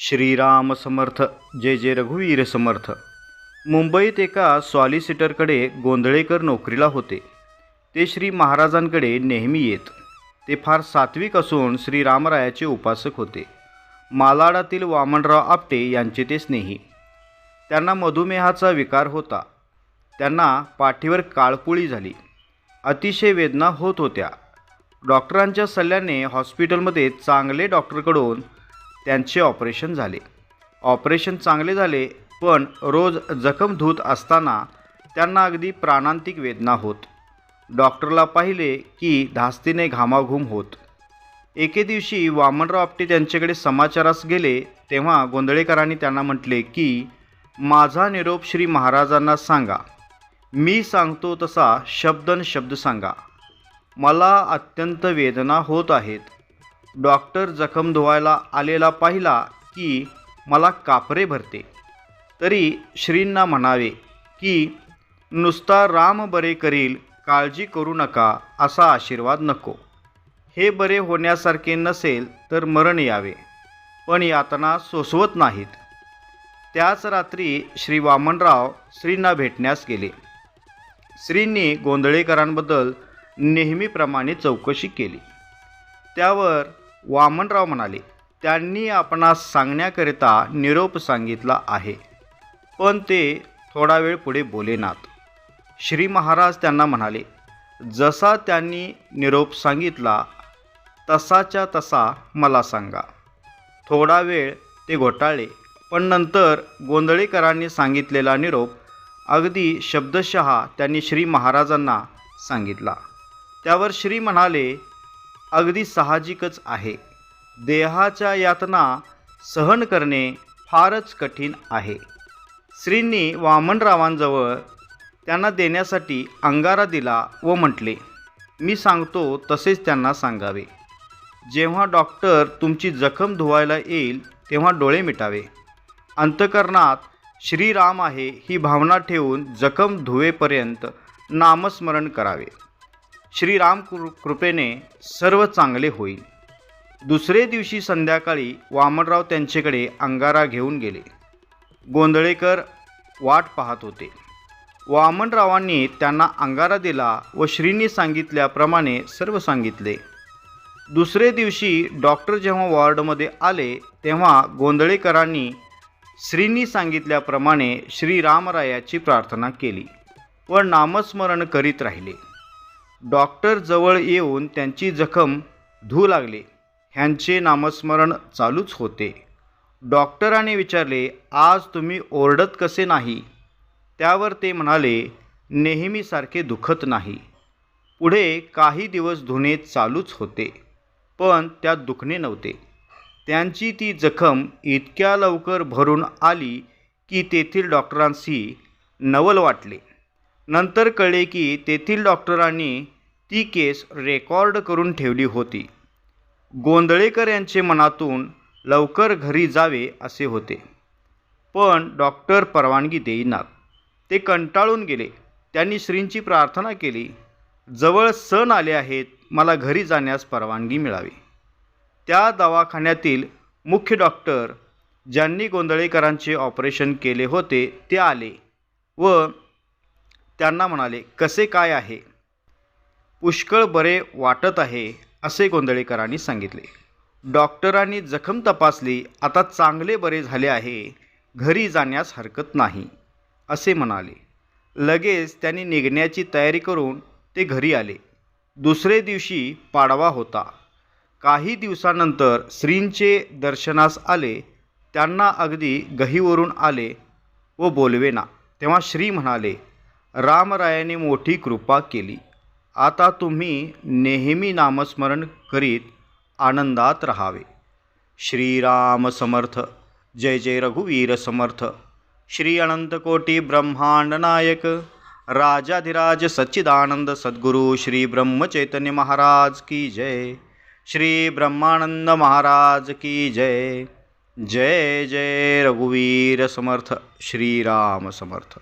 श्रीराम समर्थ जय जय रघुवीर समर्थ. मुंबईत एका सॉलिसिटरकडे गोंधळेकर नोकरीला होते. ते श्री महाराजांकडे नेहमी येत. ते फार सात्विक असून श्रीरामरायाचे उपासक होते. मालाडातील वामनराव आपटे यांचे ते स्नेही. त्यांना मधुमेहाचा विकार होता. त्यांना पाठीवर काळपुळी झाली. अतिशय वेदना होत होत्या. डॉक्टरांच्या सल्ल्याने हॉस्पिटलमध्ये चांगले डॉक्टरकडून त्यांचे ऑपरेशन झाले. ऑपरेशन चांगले झाले पण रोज जखम धूत असताना त्यांना अगदी प्राणांतिक वेदना होत. डॉक्टरला पाहिले की धास्तीने घामाघूम होत. एके दिवशी वामनराव आपटे त्यांच्याकडे समाचारास गेले तेव्हा गोंधळेकरांनी त्यांना म्हटले की माझा निरोप श्री महाराजांना सांगा. मी सांगतो तसा शब्दन शब्द सांगा. मला अत्यंत वेदना होत आहेत. डॉक्टर जखम धुवायला आलेला पाहिला की मला कापरे भरते. तरी श्रींना म्हणावे की नुसता राम बरे करील काळजी करू नका असा आशीर्वाद नको. हे बरे होण्यासारखे नसेल तर मरण यावे. पण यातना सोसवत नाहीत. त्याच रात्री श्री वामनराव श्रींना भेटण्यास गेले. श्रींनी गोंधळेकरांबद्दल नेहमीप्रमाणे चौकशी केली. त्यावर वामनराव म्हणाले त्यांनी आपणास सांगण्याकरिता निरोप सांगितला आहे. पण ते थोडा वेळ पुढे बोलेनात श्री महाराज त्यांना म्हणाले जसा त्यांनी निरोप सांगितला तसाच्या तसा मला सांगा. थोडा वेळ ते घोटाळले पण नंतर गोंधळेकरांनी सांगितलेला निरोप अगदी शब्दशः त्यांनी श्री महाराजांना सांगितला. त्यावर श्री म्हणाले अगदी साहजिकच आहे. देहाच्या यातना सहन करणे फारच कठीण आहे. श्रींनी वामनरावांजवळ त्यांना देण्यासाठी अंगारा दिला व म्हटले मी सांगतो तसेच त्यांना सांगावे. जेव्हा डॉक्टर तुमची जखम धुवायला येईल तेव्हा डोळे मिटावे. अंतकरणात श्रीराम आहे ही भावना ठेवून जखम धुवेपर्यंत नामस्मरण करावे. श्रीराम कृ कृपेने सर्व चांगले होईल. दुसरे दिवशी संध्याकाळी वामनराव त्यांच्याकडे अंगारा घेऊन गेले. गोंधळेकर वाट पाहत होते. वामनरावांनी त्यांना अंगारा दिला व श्रींनी सांगितल्याप्रमाणे सर्व सांगितले. दुसरे दिवशी डॉक्टर जेव्हा वॉर्डमध्ये आले तेव्हा गोंधळेकरांनी श्रींनी सांगितल्याप्रमाणे श्रीरामरायाची प्रार्थना केली व नामस्मरण करीत राहिले. डॉक्टर जवळ येऊन त्यांची जखम धू लागले. ह्यांचे नामस्मरण चालूच होते. डॉक्टराने विचारले आज तुम्ही ओरडत कसे नाही? त्यावर ते म्हणाले नेहमीसारखे दुखत नाही. पुढे काही दिवस धुणे चालूच होते पण त्यात दुखणे नव्हते. त्यांची ती जखम इतक्या लवकर भरून आली की तेथील डॉक्टरांशी नवल वाटले. नंतर कळले की तेथील डॉक्टरांनी ती केस रेकॉर्ड करून ठेवली होती. गोंधळेकर यांचे मनातून लवकर घरी जावे असे होते. पण डॉक्टर परवानगी देईनात. ते कंटाळून गेले. त्यांनी श्रींची प्रार्थना केली जवळ सण आले आहेत मला घरी जाण्यास परवानगी मिळावी. त्या दवाखान्यातील मुख्य डॉक्टर ज्यांनी गोंधळेकरांचे ऑपरेशन केले होते ते आले व त्यांना म्हणाले कसे काय आहे? पुष्कळ बरे वाटत आहे असे गोंधळेकरांनी सांगितले. डॉक्टरांनी जखम तपासली आता चांगले बरे झाले आहे घरी जाण्यास हरकत नाही असे म्हणाले. लगेच त्यांनी निघण्याची तयारी करून ते घरी आले. दुसरे दिवशी पाडवा होता. काही दिवसानंतर श्रींचे दर्शनास आले. त्यांना अगदी गहीवरून आले व बोलवेना. तेव्हा श्री म्हणाले रामरायाने मोठी कृपा केली. आता तुम्ही नेहमी नामस्मरण करीत आनंदात राहावे. श्रीराम समर्थ जय जय रघुवीर समर्थ. श्री अनंतकोटी ब्रह्मांड नायक राजाधिराज सच्चिदानंद सद्गुरु श्री ब्रह्मचैतन्य महाराज की जय. श्री ब्रह्मानंद महाराज की जय. जय जय रघुवीर समर्थ श्रीराम समर्थ.